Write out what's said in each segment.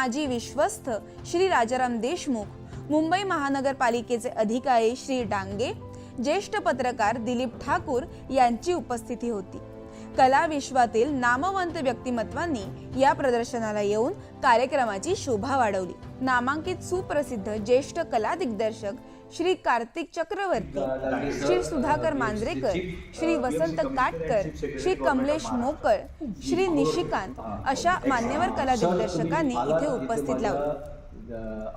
माजी विश्वस्त श्री राजाराम देशमुख मुंबई महानगरपालिकेचे अधिकारी श्री डांगे ज्येष्ठ पत्रकार दिलीप ठाकूर यांची उपस्थिती होती. कला विश्वातील नामवंत व्यक्तिमत्वांनी या प्रदर्शनाला येऊन कार्यक्रमाची शोभा वाढवली. नामांकित सुप्रसिद्ध ज्येष्ठ कला दिग्दर्शक श्री कार्तिक चक्रवर्ती श्री सुधाकर मांजरेकर श्री वसंत काटकर श्री कमलेश मोकळ श्री निशिकांत अशा मान्यवर कला दिग्दर्शकांनी इथे उपस्थित लावले.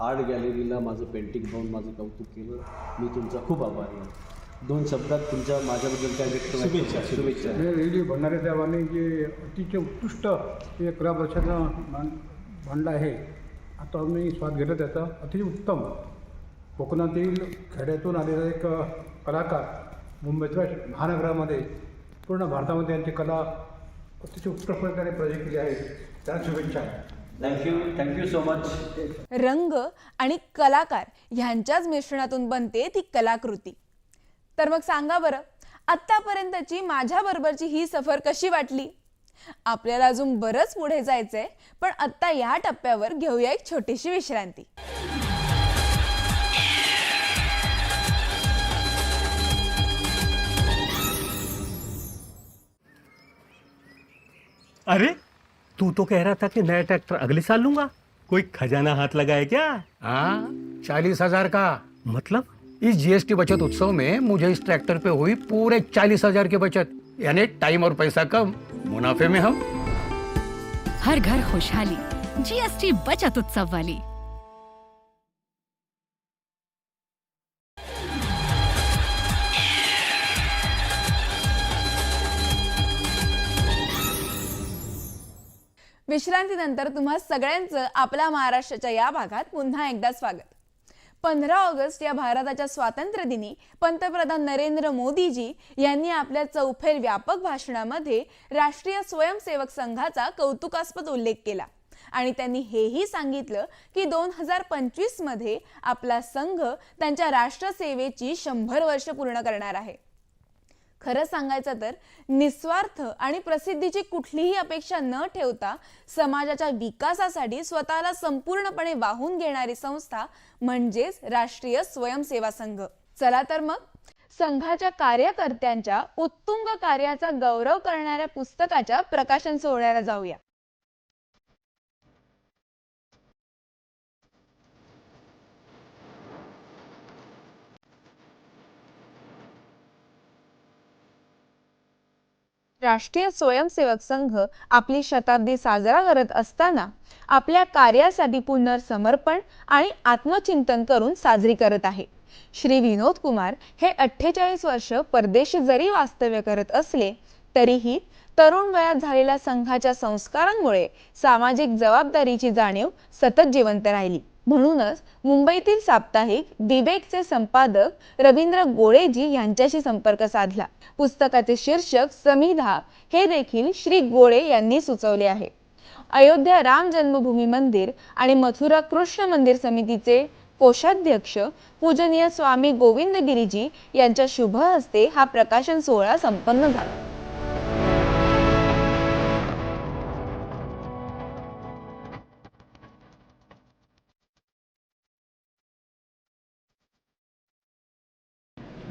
आर्ट गॅलरीला माझं पेंटिंग पाहून माझं कौतुक केलं. मी तुमचा खूप आभारी आहे. दोन शब्दात तुमच्या माझ्याबद्दल काय व्यक्त शुभेच्छा शुभेच्छा. हे रेडी भंडारे साहेबांनी जे अतिशय उत्कृष्ट हे कला प्रदर्शन मान मांडलं आहे. आता मी स्वाद घेतो त्याचा. अतिशय उत्तम. कोकणातील खेड्यातून आलेला एक कलाकार मुंबईच्या महानगरामध्ये पूर्ण भारतामध्ये यांची कला अतिशय उत्कृष्ट प्रकारे प्रोजेक्ट केली आहे. त्याला शुभेच्छा. थँक्यू थँक्यू सो मच रंग आणि कलाकार ह्यांच्याच मिश्रणातून बनते ती कलाकृती. तर मग सांगा बरं आत्तापर्यंतची माझ्या बरोबरची ही सफर कशी वाटली? आपल्याला अजून बरंच पुढे जायचंय पण आत्ता या टप्प्यावर घेऊया एक छोटीशी विश्रांती. अरे तू तो कह रहा था कि नया ट्रैक्टर अगले साल लूँगा। कोई खजाना हाथ लगाए क्या? हाँ चालीस हज़ार का। मतलब? इस जीएसटी बचत उत्सव में मुझे इस ट्रैक्टर पे हुई पूरे चालीस हज़ार की बचत यानी टाइम और पैसा कम। मुनाफे में हम। हर घर खुशहाली जीएसटी बचत उत्सव वाली। विश्रांतीनंतर तुम्हा सगळ्यांचं आपल्या महाराष्ट्राच्या या भागात पुन्हा एकदा स्वागत. पंधरा ऑगस्ट या भारताच्या स्वातंत्र्य दिनी पंतप्रधान नरेंद्र मोदीजी यांनी आपल्या चौफेर व्यापक भाषणामध्ये राष्ट्रीय स्वयंसेवक संघाचा कौतुकास्पद उल्लेख केला. आणि त्यांनी हेही सांगितलं की दोन हजार पंचवीसमध्ये आपला संघ त्यांच्या राष्ट्रसेवेची शंभर वर्ष पूर्ण करणार आहे. खरं सांगायचं तर निस्वार्थ आणि प्रसिद्धीची कुठलीही अपेक्षा न ठेवता समाजाच्या विकासासाठी स्वतःला संपूर्णपणे वाहून घेणारी संस्था म्हणजेच राष्ट्रीय स्वयंसेवा संघ. चला तर मग संघाच्या कार्यकर्त्यांच्या उत्तुंग कार्याचा गौरव करणाऱ्या पुस्तकाच्या प्रकाशन सोहळ्याला जाऊया. राष्ट्रीय स्वयंसेवक संघ आपली शताब्दी साजरा करत असताना आपल्या कार्यासाठी पुनर्समर्पण आणि आत्मचिंतन करून साजरी करत आहे. श्री विनोद कुमार हे अठ्ठेचाळीस वर्ष परदेशी जरी वास्तव्य करत असले तरीही तरुण वयात झालेल्या संघाच्या संस्कारांमुळे सामाजिक जबाबदारीची जाणीव सतत जिवंत राहिली. म्हणूनच मुंबईतील साप्ताहिक दिबेकचे संपादक रवींद्र गोळेजी यांच्याशी संपर्क साधला. पुस्तकाचे शीर्षक समिधा हे देखील श्री गोळे यांनी सुचवले आहे. अयोध्या राम जन्मभूमी मंदिर आणि मथुरा कृष्ण मंदिर समितीचे कोषाध्यक्ष पूजनीय स्वामी गोविंद गिरीजी यांच्या शुभ हस्ते हा प्रकाशन सोहळा संपन्न झाला.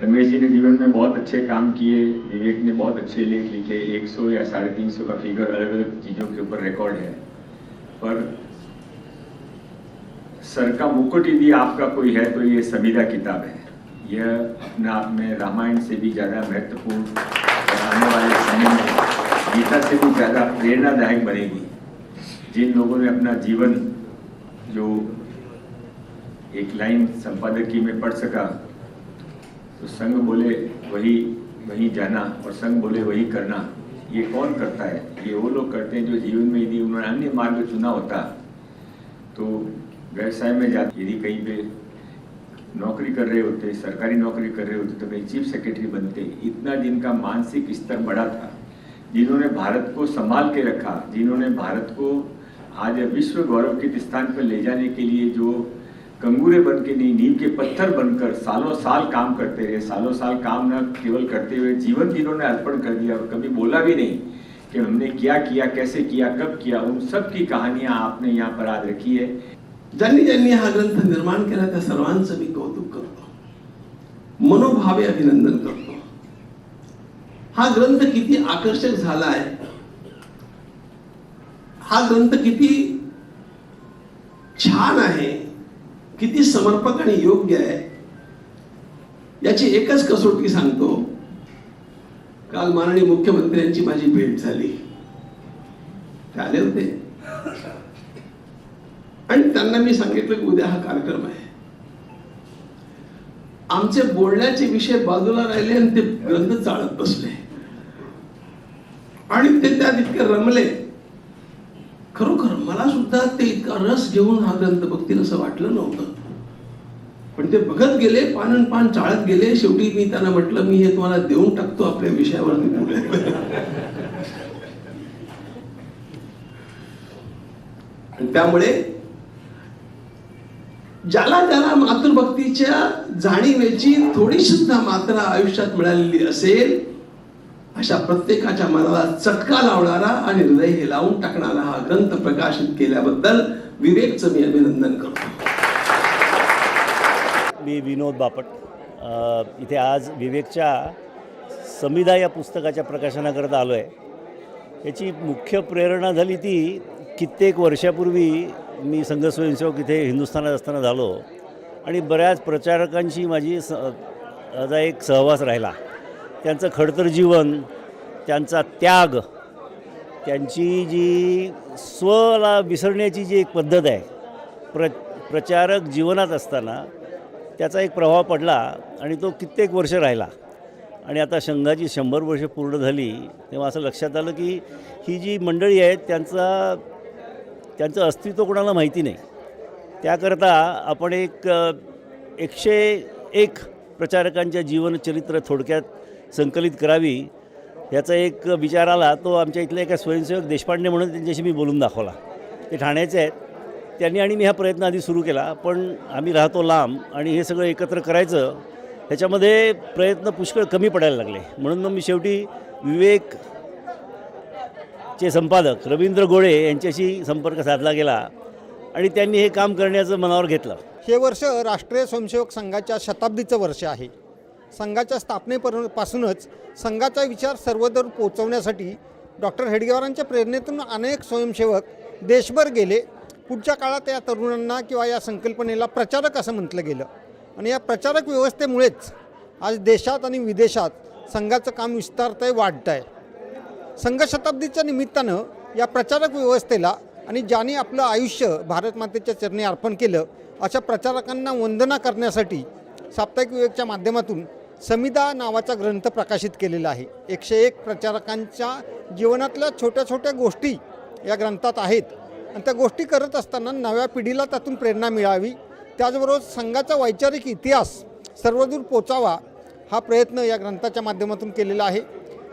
रमेश जी ने जीवन में बहुत अच्छे काम किए, विवेक ने बहुत अच्छे लेख लिखे 100 या साढ़े तीन सौ का फिगर अलग अलग चीज़ों के ऊपर रिकॉर्ड है। पर सर का मुकुट यदि आपका कोई है तो ये समीधा किताब है। यह अपने आप में रामायण से भी ज़्यादा महत्वपूर्ण आने वाले समय में, गीता से भी ज़्यादा प्रेरणादायक बनेगी। जिन लोगों ने अपना जीवन जो एक लाइन संपादकीय में पढ़ सका तो संग बोले वही वही जाना और संग बोले वही करना। ये कौन करता है? ये वो लोग करते हैं जो जीवन में यदि उन्होंने अन्य मार्ग चुना होता तो व्यवसाय में जाते, यदि कहीं पे नौकरी कर रहे होते, सरकारी नौकरी कर रहे होते तो कहीं चीफ सेक्रेटरी बनते। इतना जिनका मानसिक स्तर बड़ा था, जिन्होंने भारत को संभाल के रखा, जिन्होंने भारत को आज विश्व गौरव के स्थान पर ले जाने के लिए जो कंगूरे बन के नहीं नींव के पत्थर बनकर सालों साल काम करते रहे। सालों साल काम न केवल करते हुए जीवन जिन्होंने अर्पण कर दिया और कभी बोला भी नहीं कि हमने क्या किया, कैसे किया, कब किया। उन सब की कहानियाँ आपने यहाँ पर आज रखी है। ज्यांनी ज्यांनी हा ग्रंथ निर्माण केला त्या सर्वांचं मी कौतुक करतो मनोभावे अभिनंदन करतो हा। ग्रंथ किती आकर्षक झाला हा ग्रंथ किती छान आहे। किती समर्पक आणि योग्य आहे. याची एकच कसोटी सांगतो. काल माननीय मुख्यमंत्र्यांची माझी भेट झाली. ते आले होते. आणि त्यांना मी सांगितलं की उद्या हा कार्यक्रम आहे. आमचे बोलण्याचे विषय बाजूला राहिले आणि ते ग्रंथ चाळत बसले. आणि ते त्यात इतके रमले. खरोखर मला सुद्धा ते इतका रस घेऊन हा ग्रंथ बघतील असं वाटलं नव्हतं. पण ते बघत गेले पान आणि पान चाळत गेले. शेवटी मी त्यांना म्हटलं मी हे तुम्हाला देऊन टाकतो आपल्या विषयावर. आणि त्यामुळे ज्याला त्याला मातृभक्तीच्या जाणीवेची थोडी सुद्धा मात्रा आयुष्यात मिळालेली असेल अशा प्रत्येकाच्या मनाला चटका लावणारा आणि हृदय हे लावून टाकणारा हा ग्रंथ प्रकाशित केल्याबद्दल विवेकचं मी अभिनंदन करतो. मी विनोद बापट. इथे आज विवेकच्या समिधा या पुस्तकाच्या प्रकाशनाकरता आलो आहे याची मुख्य प्रेरणा झाली ती कित्येक वर्षापूर्वी मी संघ स्वयंसेवक इथे हिंदुस्थानात असताना झालो आणि बऱ्याच प्रचारकांशी माझी स एक सहवास राहिला. त्यांचं खडतर जीवन त्यांचा त्याग त्यांची जी स्वला विसरण्याची जी एक पद्धत आहे प्र प्रचारक जीवनात असताना त्याचा एक प्रभाव पडला आणि तो कित्येक वर्ष राहिला. आणि आता संघाची शंभर वर्ष पूर्ण झाली तेव्हा असं लक्षात आलं की ही जी मंडळी आहेत त्यांचा त्यांचं अस्तित्व कोणाला माहिती नाही. त्याकरता आपण एक एकशे एक प्रचारकांच्या जीवनचरित्र थोडक्यात संकलित करावी याचा एक विचार आला तो आमच्या इथल्या एका स्वयंसेवक देशपांडे म्हणून त्यांच्याशी मी बोलून दाखवला. ते ठाण्याचे आहेत. त्यांनी आणि मी हा प्रयत्न आधी सुरू केला पण आम्ही राहतो लांब आणि हे सगळं एकत्र करायचं ह्याच्यामध्ये प्रयत्न पुष्कळ कमी पडायला लागले. म्हणून मग मी शेवटी विवेक चे संपादक रवींद्र गोळे यांच्याशी संपर्क साधला गेला आणि त्यांनी हे काम करण्याचं मनावर घेतलं. हे वर्ष राष्ट्रीय स्वयंसेवक संघाच्या शताब्दीचं वर्ष आहे. संघाच्या स्थापनेपर पासूनच संघाचा विचार सर्वदूर पोहोचवण्यासाठी डॉक्टर हेडगेवारांच्या प्रेरणेतून अनेक स्वयंसेवक देशभर गेले. पुढच्या काळात या तरुणांना किंवा या संकल्पनेला प्रचारक असं म्हटलं गेलं. आणि या प्रचारक व्यवस्थेमुळेच आज देशात आणि विदेशात संघाचं काम विस्तारत आहे वाढतं आहे संघ शताब्दीच्या निमित्तानं या प्रचारक व्यवस्थेला आणि ज्यांनी आपलं आयुष्य भारत मातेच्या चरणी अर्पण केलं अशा प्रचारकांना वंदना करण्यासाठी साप्ताहिक विवेकच्या माध्यमातून समिदा नावाचा ग्रंथ प्रकाशित केलेला आहे. एकशे एक प्रचारकांच्या जीवनातल्या छोट्या छोट्या गोष्टी या ग्रंथात आहेत. आणि त्या गोष्टी करत असताना नव्या पिढीला त्यातून प्रेरणा मिळावी. त्याचबरोबर संघाचा वैचारिक इतिहास सर्वदूर पोचावा हा प्रयत्न या ग्रंथाच्या माध्यमातून केलेला आहे.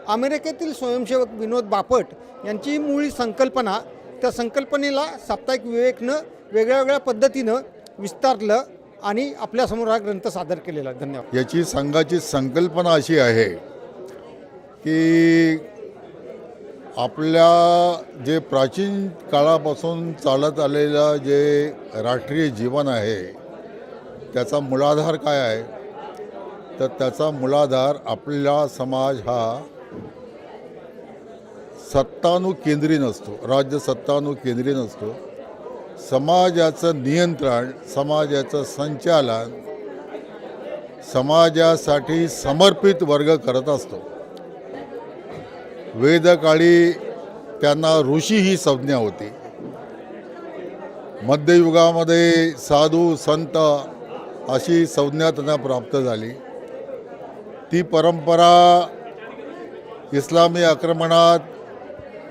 अमेरिकेतील स्वयंसेवक विनोद बापट यांची ही मूळ संकल्पना त्या संकल्पनेला साप्ताहिक विवेकनं वेगळ्या वेगळ्या पद्धतीनं विस्तारलं आणि आपल्यासमोर हा ग्रंथ सादर केलेला. आहे. धन्यवाद. याची संघाची संकल्पना अशी आहे की आपल्या जे प्राचीन काळापासून चालत आलेलं जे राष्ट्रीय जीवन आहे त्याचा मूलाधार काय आहे? तर त्याचा मूलाधार आपला समाज हा सत्तानुकेंद्री नसतो राज्य सत्तानुकेंद्री नसतो समाजाचं नियंत्रण समाजाचं संचालन समाजासाठी समर्पित वर्ग करत असतो. वेदकाळी त्यांना ऋषी ही संज्ञा होती. मध्ययुगामध्ये साधू संत अशी संज्ञा त्यांना प्राप्त झाली. ती परंपरा इस्लामी आक्रमणात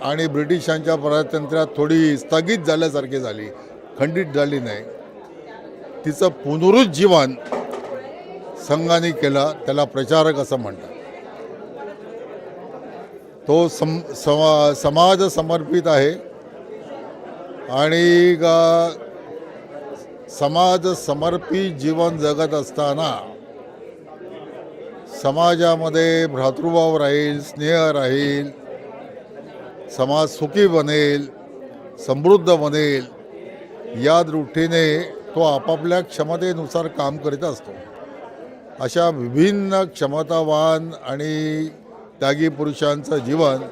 आणि ब्रिटिशांच्या पारतंत्र्यात थोडी स्थगित झाल्यासारखी झाली. खंडित झाली नाही. तिचं पुनरुज्जीवन संघाने केलं त्याला प्रचारक असं म्हणतात. तो सम समा समाज समर्पित आहे. आणि ग- समाज समर्पित जीवन जगत असताना समाजामध्ये भ्रातृभाव राहील स्नेह राहील समाज सुखी बनेल समृद्ध बनेल या दृष्टीने तो आपापल्या क्षमतेनुसार काम करीत असतो. अशा विभिन्न क्षमतावान आणि त्यागी पुरुषांचं जीवन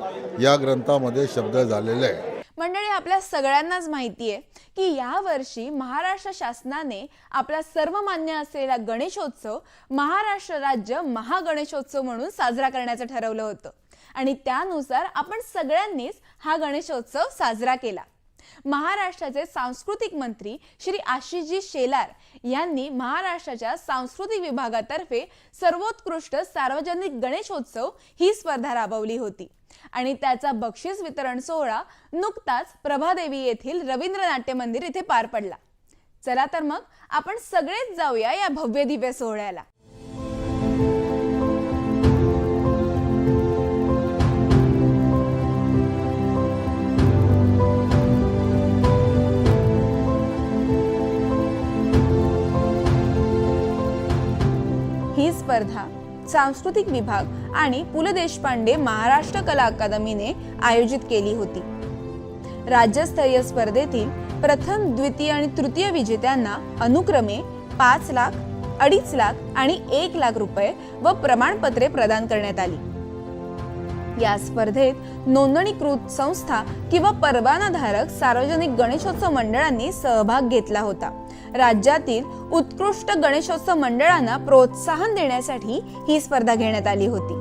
या ग्रंथामध्ये शब्द झालेलं आहे. मंडळी आपल्या सगळ्यांनाच माहिती आहे की या वर्षी महाराष्ट्र शासनाने आपला सर्वमान्य असलेला गणेशोत्सव महाराष्ट्र राज्य महागणेशोत्सव म्हणून साजरा करण्याचं ठरवलं होतं. आणि त्यानुसार आपण सगळ्यांनीच हा गणेशोत्सव साजरा केला. महाराष्ट्राचे सांस्कृतिक मंत्री श्री आशिषजी शेलार यांनी महाराष्ट्राच्या सांस्कृतिक विभागातर्फे सर्वोत्कृष्ट सार्वजनिक गणेशोत्सव ही स्पर्धा राबवली होती. आणि त्याचा बक्षीस वितरण सोहळा नुकताच प्रभादेवी येथील रवींद्र नाट्य मंदिर इथे पार पडला. चला तर मग आपण सगळेच जाऊया या भव्य दिव्य सोहळ्याला. ही स्पर्धा सांस्कृतिक विभाग आणि पु ल देशपांडे महाराष्ट्र कला अकादमीने आयोजित केली होती. राज्यस्तरीय स्पर्धेतील प्रथम द्वितीय आणि तृतीय विजेत्यांना अनुक्रमे पाच लाख अडीच लाख आणि एक लाख रुपये व प्रमाणपत्रे प्रदान करण्यात आली. या स्पर्धेत नोंदणीकृत संस्था किंवा परवानाधारक सार्वजनिक गणेशोत्सव मंडळांनी सहभाग घेतला होता. राज्यातील उत्कृष्ट गणेशोत्सव मंडळांना प्रोत्साहन देण्यासाठी ही स्पर्धा घेण्यात आली होती.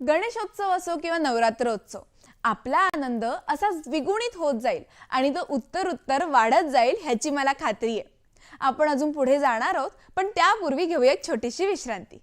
गणेशोत्सव असो किंवा नवरात्रोत्सव आपला आनंद असाच द्विगुणित होत जाईल आणि तो उत्तर उत्तर वाढत जाईल ह्याची मला खात्री आहे. आपण अजून पुढे जाणार आहोत पण त्यापूर्वी घेऊया एक छोटीशी विश्रांती.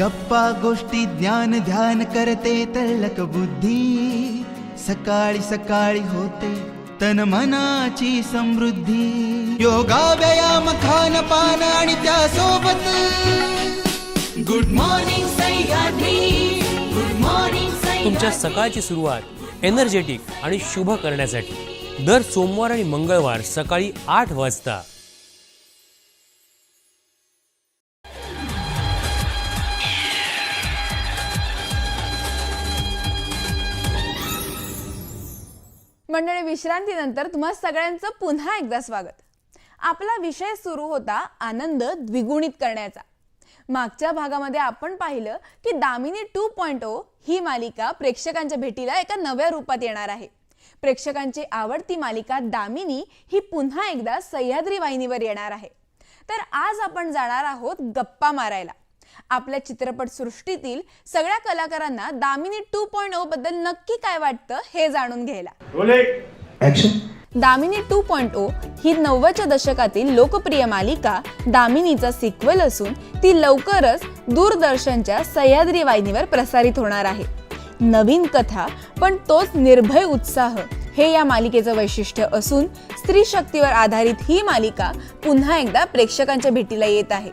गप्पा गोष्टी ज्ञान ध्यान करते तळक बुद्धी. सकाळी सकाळी होते तन मनाची समृद्धी. योगा व्यायाम खान पान आणि त्यासोबत good morning Sahyadri. Good morning तुमच्या सकाळची सुरुवात एनर्जेटिक आणि शुभ करण्यासाठी. दर सोमवार आणि मंगळवार सकाळी आठ वाजता. विश्रांतीनंतर तुम्हा सगळ्यांचं पुन्हा एकदा स्वागत. आपला विषय सुरू होता आनंद द्विगुणित करण्याचा. मागच्या भागामध्ये आपण पाहिलं की दामिनी टू पॉइंट ओ ही मालिका प्रेक्षकांच्या भेटीला एका नव्या रूपात येणार आहे. प्रेक्षकांची आवडती मालिका दामिनी ही पुन्हा एकदा सह्याद्री वाहिनीवर येणार आहे. तर आज आपण जाणार आहोत गप्पा मारायला. आपल्या चित्रपट सृष्टीतील सगळ्या कलाकारांना दामिनी टू पॉइंट ओ बद्दल नक्की काय वाटतं हे जाणून घ्यायला. दामिनी टू पॉइंट ओ ही नव्वदच्या दशकातील लोकप्रिय मालिका दामिनीचा सिक्वल असून ती लवकरच दूरदर्शनच्या सह्याद्री वाहिनीवर प्रसारित होणार आहे. नवीन कथा पण तोच निर्भय उत्साह हे या मालिकेचं वैशिष्ट्य असून स्त्री शक्तीवर आधारित ही मालिका पुन्हा एकदा प्रेक्षकांच्या भेटीला येत आहे.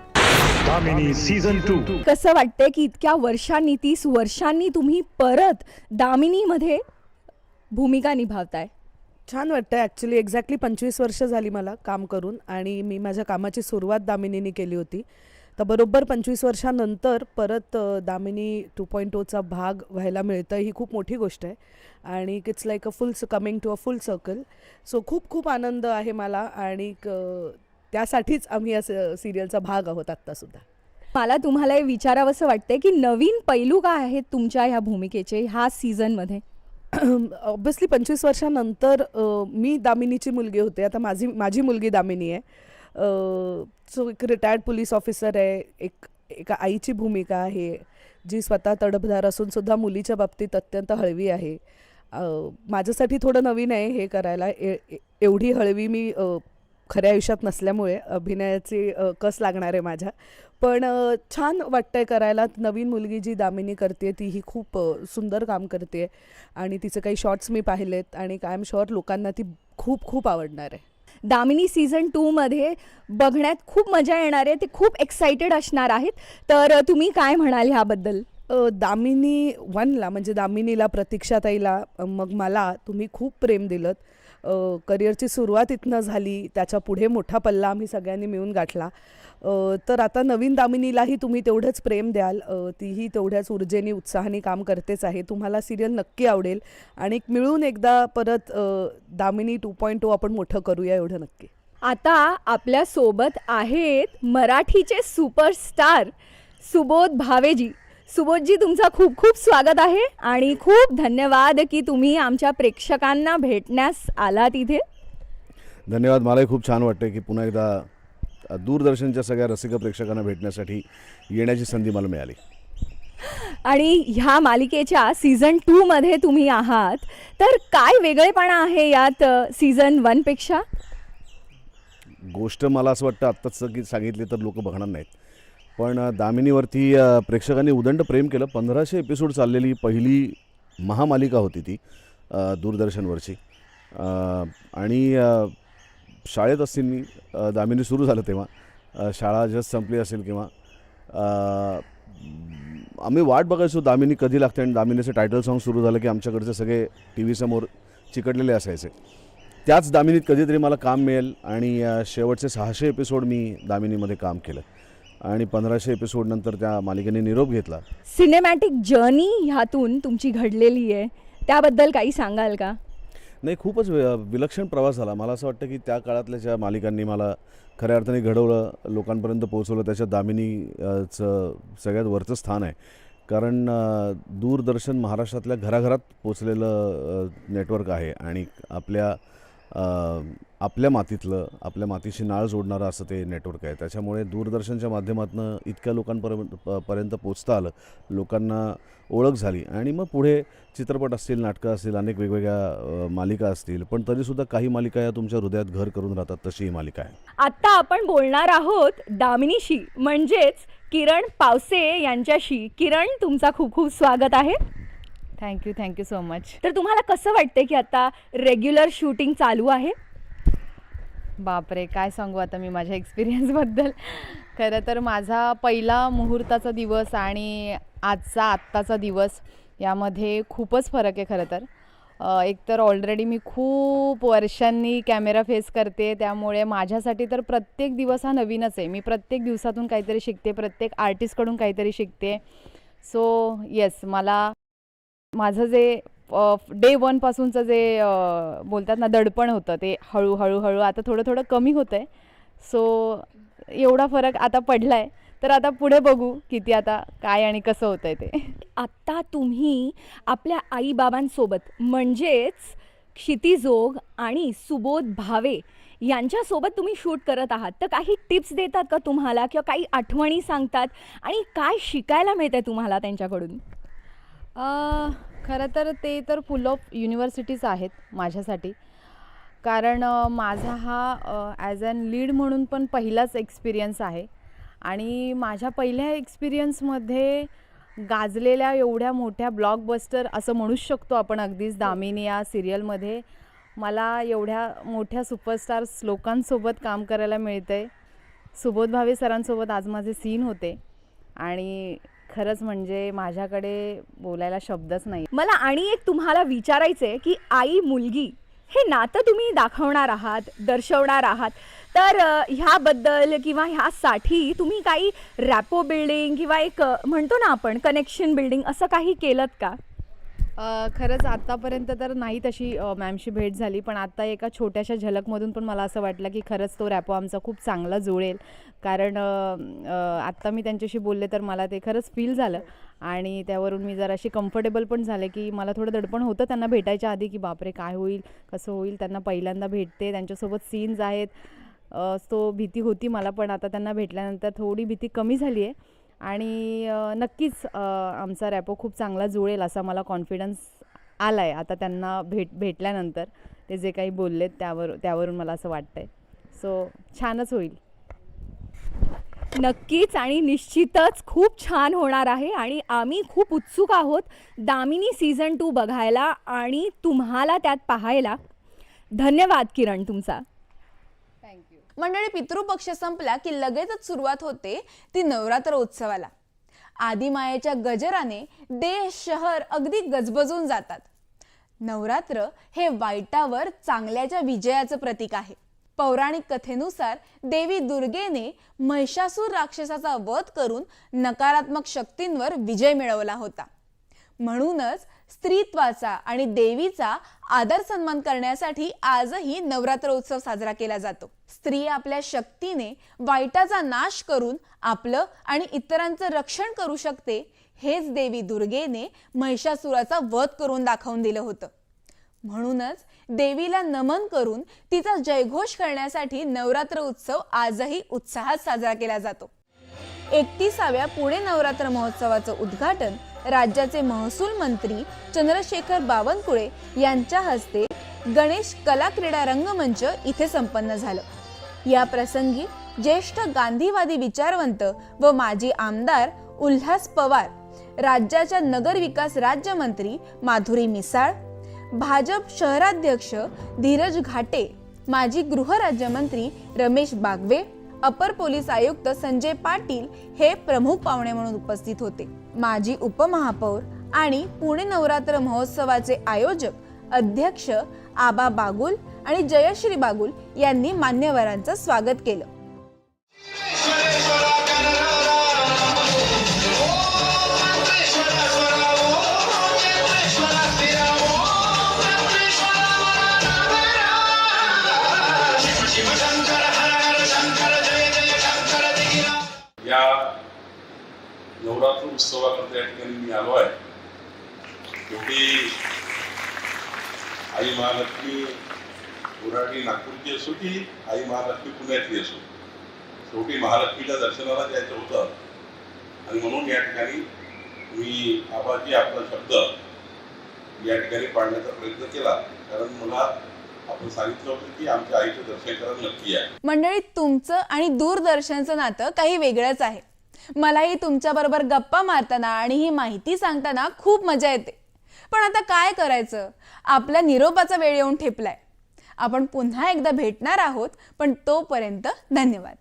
कसं वाटतंय की इतक्या वर्षांनी तीस वर्षांनी तुम्ही परत दामिनीमध्ये भूमिका निभावताय? छान वाटतं ॲक्च्युली एक्झॅक्टली पंचवीस वर्ष झाली मला काम करून आणि मी माझ्या कामाची सुरुवात दामिनीने केली होती. तर बरोबर पंचवीस वर्षानंतर परत दामिनी टू पॉईंट टूचा भाग व्हायला मिळतं ही खूप मोठी गोष्ट आहे. आणि it's like a full coming to a full circle so खूप खूप आनंद आहे मला आणि त्यासाठीच आम्ही या सिरियलचा भाग आहोत आत्तासुद्धा मला तुम्हाला हे विचारावंसं वाटतंय की नवीन पैलू काय आहेत तुमच्या ह्या भूमिकेचे ह्या सीझनमध्ये ऑब्विसली पंचवीस वर्षानंतर मी दामिनीची मुलगी होते. आता माझी माझी मुलगी दामिनी आहे. सो एक रिटायर्ड पोलीस ऑफिसर आहे. एक एका आईची भूमिका आहे. जी स्वतः तडफदार असूनसुद्धा मुलीच्या बाबतीत अत्यंत हळवी आहे. माझ्यासाठी थोडं नवीन आहे हे करायला. ए ए- एवढी हळवी मी खऱ्या आयुष्यात नसल्यामुळे अभिनयाची कस लागणार आहे माझ्या? पण छान वाटतंय करायला. नवीन मुलगी जी दामिनी करते ती ही खूप सुंदर काम करते आणि तिचे काही शॉर्ट्स मी पाहिलेत आणि आय एम शुअर लोकांना ती खूप खूप आवडणार आहे. दामिनी सीझन टूमध्ये बघण्यात खूप मजा येणार आहे. ते खूप एक्साइटेड असणार आहेत. तर तुम्ही काय म्हणाल ह्याबद्दल? दामिनी वनला म्हणजे दामिनीला प्रतीक्षाताईला मग मला तुम्ही खूप प्रेम दिलं करिअरची सुरुवात इथनं झाली. त्याच्या पुढे मोठा पल्ला आम्ही सगळ्यांनी मिळून गाठला. तर आता नवीन दामिनीलाही तुम्ही तेवढंच प्रेम द्याल. तीही तेवढ्याच ऊर्जेने उत्साहाने काम करतेच आहे. तुम्हाला सिरियल नक्की आवडेल. आणि मिळून एकदा परत दामिनी टू पॉईंट टू आपण मोठं करूया एवढं नक्की. आता आपल्यासोबत आहेत मराठीचे सुपरस्टार सुबोध भावेजी. सुबोधजी तुमचं खूप खूप स्वागत आहे आणि खूप धन्यवाद की तुम्ही आमच्या प्रेक्षकांना भेटण्यास आलात इथे. धन्यवाद. मलाही खूप छान वाटतं की पुन्हा एकदा दूरदर्शनच्या सगळ्या रसिक प्रेक्षकांना भेटण्यासाठी येण्याची संधी मला मिळाली. आणि ह्या मालिकेच्या सीझन टूमध्ये तुम्ही आहात. तर काय वेगळेपणा आहे यात सीझन वनपेक्षा गोष्ट मला असं वाटतं आत्ताच की सांगितली तर लोक बघणार नाहीत. पण दामिनीवरती प्रेक्षकांनी उदंड प्रेम केलं. पंधराशे एपिसोड चाललेली पहिली महामालिका होती ती दूरदर्शनवरची. आणि शाळेत असतील मी दामिनी सुरू झालं तेव्हा. शाळा जस्ट संपली असेल किंवा आम्ही वाट बघायचो दामिनी कधी लागते आणि दामिनीचं टायटल सॉन्ग सुरू झालं की आमच्याकडचे सगळे टी व्हीसमोर चिकटलेले असायचे. त्याच दामिनीत कधीतरी मला काम मिळेल आणि शेवटचे सहाशे एपिसोड मी दामिनीमध्ये काम केलं. आणि पंधराशे एपिसोडनंतर त्या मालिकेने निरोप घेतला. सिनेमॅटिक जर्नी ह्यातून तुमची घडलेली आहे. त्याबद्दल काही सांगाल का? नाही खूपच वि- विलक्षण प्रवास झाला. मला असं वाटतं की त्या काळातल्या ज्या मालिकांनी मला खऱ्या अर्थाने घडवलं लोकांपर्यंत पोहोचवलं त्याच्यात दामिनीचं सगळ्यात वरचं स्थान आहे. कारण अ, दूरदर्शन महाराष्ट्रातल्या घराघरात पोचलेलं नेटवर्क आहे आणि आपल्या अ, आपल्या मातीतलं आपल्या मातीशी नाळ जोडणारं असं ते नेटवर्क आहे. त्याच्यामुळे दूरदर्शनच्या माध्यमातून इतक्या लोकांपर्यंत पर्यंत पोचता आलं. लोकांना ओळख झाली. आणि मग पुढे चित्रपट असतील नाटकं असतील अनेक वेगवेगळ्या मालिका असतील पण तरीसुद्धा काही मालिका या तुमच्या हृदयात घर करून राहतात तशी ही मालिका आहे. आत्ता आपण बोलणार आहोत दामिनीशी म्हणजेच किरण पावसे यांच्याशी. किरण तुमचा खूप खूप स्वागत आहे. थँक्यू थँक्यू सो मच तर तुम्हाला कसं वाटतंय की आता रेग्युलर शूटिंग चालू आहे? बापरे काय सांगू आता मी माझ्या एक्सपिरियन्सबद्दल खरं तर माझा पहिला मुहूर्ताचा दिवस आणि आजचा आत्ताचा दिवस यामध्ये खूपच फरक आहे खरं तर. एकतर ऑलरेडी मी खूप वर्षांनी कॅमेरा फेस करते त्यामुळे माझ्यासाठी तर प्रत्येक दिवस हा नवीनच आहे. मी प्रत्येक दिवसातून काहीतरी शिकते प्रत्येक आर्टिस्टकडून काहीतरी शिकते. सो येस मला माझं जे डे वनपासूनचं जे बोलतात ना दडपण होतं ते हळूहळू हळू आता थोडं थोडं कमी होतं आहे सो एवढा फरक आता पडला आहे तर आता पुढे बघू किती आता काय आणि कसं होतं आहे ते. आत्ता तुम्ही आपल्या आईबाबांसोबत म्हणजेच क्षितिजोग आणि सुबोध भावे यांच्यासोबत तुम्ही शूट करत आहात. तर काही टिप्स देतात का तुम्हाला किंवा काही आठवणी सांगतात? आणि काय शिकायला मिळतंय तुम्हाला त्यांच्याकडून? अ, खरं तर ते तर फुल ऑफ युनिव्हर्सिटीज आहेत माझ्यासाठी. कारण माझा हा ॲज अन लीड म्हणून पण पहिलाच एक्सपिरियन्स आहे. आणि माझ्या पहिल्या एक्सपिरियन्समध्ये गाजलेल्या एवढ्या मोठ्या ब्लॉकबस्टर असं म्हणूच शकतो आपण अगदीच दामिनी या सिरियलमध्ये मला एवढ्या मोठ्या सुपरस्टार्स लोकांसोबत काम करायला मिळतं आहे सुबोध भावे सरांसोबत आज माझे सीन होते. आणि खरंच म्हणजे माझ्याकडे बोलायला शब्दच नाही. मला आणि एक तुम्हाला विचारायचं आहे की आई मुलगी हे नातं तुम्ही दाखवणार आहात दर्शवणार आहात. तर ह्याबद्दल किंवा ह्यासाठी तुम्ही काही रॅपो बिल्डिंग किंवा एक म्हणतो ना आपण कनेक्शन बिल्डिंग असं काही केलं का? खरंच आत्तापर्यंत तर नाही तशी मॅमशी भेट झाली पण आत्ता एका छोट्याशा झलकमधून पण मला असं वाटलं की खरंच तो रॅपो आमचा खूप चांगला जुळेल. कारण आत्ता मी त्यांच्याशी बोलले तर मला ते खरंच फील झालं. आणि त्यावरून मी जराशी कम्फर्टेबल पण झाले की मला थोडं दडपण होतं त्यांना भेटायच्या आधी की बापरे काय होईल कसं होईल त्यांना पहिल्यांदा भेटते त्यांच्यासोबत सीन्स आहेत. सो तो भीती होती मला पण आता त्यांना भेटल्यानंतर थोडी भीती कमी झाली आहे आणि नक्कीच आमचा रॅपो खूप चांगला जुळेल असा मला कॉन्फिडन्स आला आहे आता त्यांना भेट भेटल्यानंतर ते जे काही बोललेत त्यावर त्यावरून मला असं वाटतं आहे सो छानच होईल. नक्कीच आणि निश्चितच खूप छान होणार आहे आणि आम्ही खूप उत्सुक आहोत दामिनी सीझन टू बघायला आणि तुम्हाला त्यात पाहायला. धन्यवाद किरण तुमचा. मंडळी पितृपक्ष संपला की लगेचच सुरुवात होते ती नवरात्र उत्सवाला. आदिमायेच्या गजराने देश शहर अगदी गजबजून जातात. नवरात्र हे वाईटावर चांगल्याच्या विजयाचं प्रतीक आहे. पौराणिक कथेनुसार देवी दुर्गेने महिषासूर राक्षसाचा वध करून नकारात्मक शक्तींवर विजय मिळवला होता. म्हणूनच स्त्रीत्वाचा आणि देवीचा आदर सन्मान करण्यासाठी आजही नवरात्र उत्सव साजरा केला जातो. स्त्री आपल्या शक्तीने वाईटाचा नाश करून आपलं आणि इतरांचं रक्षण करू शकते हेच देवी दुर्गेने महिषासुराचा वध करून दाखवून दिलं होतं. म्हणूनच देवीला नमन करून तिचा जयघोष करण्यासाठी नवरात्र उत्सव आजही उत्साहात साजरा केला जातो. एकतीसाव्या पुणे नवरात्र महोत्सवाचं उद्घाटन राज्याचे महसूल मंत्री चंद्रशेखर बावनकुळे यांच्या हस्ते गणेश कला क्रीडा रंगमंच इथे संपन्न झालं. या प्रसंगी ज्येष्ठ गांधीवादी विचारवंत व माजी आमदार उल्हास पवार राज्याच्या नगर विकास राज्यमंत्री माधुरी मिसाळ भाजप शहराध्यक्ष धीरज घाटे माजी गृहराज्यमंत्री रमेश बागवे अपर पोलीस आयुक्त संजय पाटील हे प्रमुख पाहुणे म्हणून उपस्थित होते. माजी उपमहापौर आणि पुणे नवरात्र महोत्सवाचे आयोजक अध्यक्ष आबा बागुल आणि जयश्री बागुल यांनी मान्यवरांचं स्वागत केलं. या नवरात्र उत्सवाकरता या ठिकाणी मी आलो आहे. शेवटी आई महालक्ष्मी गुराठी नागपूरची असो की आई महालक्ष्मी पुण्यातली असो. शेवटी महालक्ष्मीच्या दर्शनाला जायचं होतं. आणि म्हणून या ठिकाणी मी आबाजी आपला शब्द या ठिकाणी पाडण्याचा प्रयत्न केला. कारण मला आपण सांगितलं होतं की आमच्या आईचं दर्शन करायला नक्की आहे. मंडळी तुमचं आणि दूरदर्शनचं नातं काही वेगळंच आहे. मलाही तुमच्याबरोबर गप्पा मारताना आणि ही माहिती सांगताना खूप मजा येते. पण आता काय करायचं? आपल्या निरोपाचा वेळ येऊन ठेपलाय. आपण पुन्हा एकदा भेटणार आहोत पण तोपर्यंत धन्यवाद.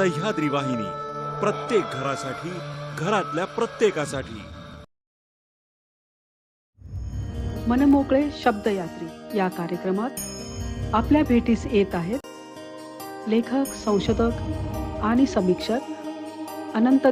सह्याद्री वाहिनी प्रत्येक घरासाठी घरातल्या प्रत्येकासाठी. मनमोकळे शब्दयात्री या कार्यक्रमात आपल्या भेटीस येत आहेत लेखक संशोधक आणि समीक्षक अनंत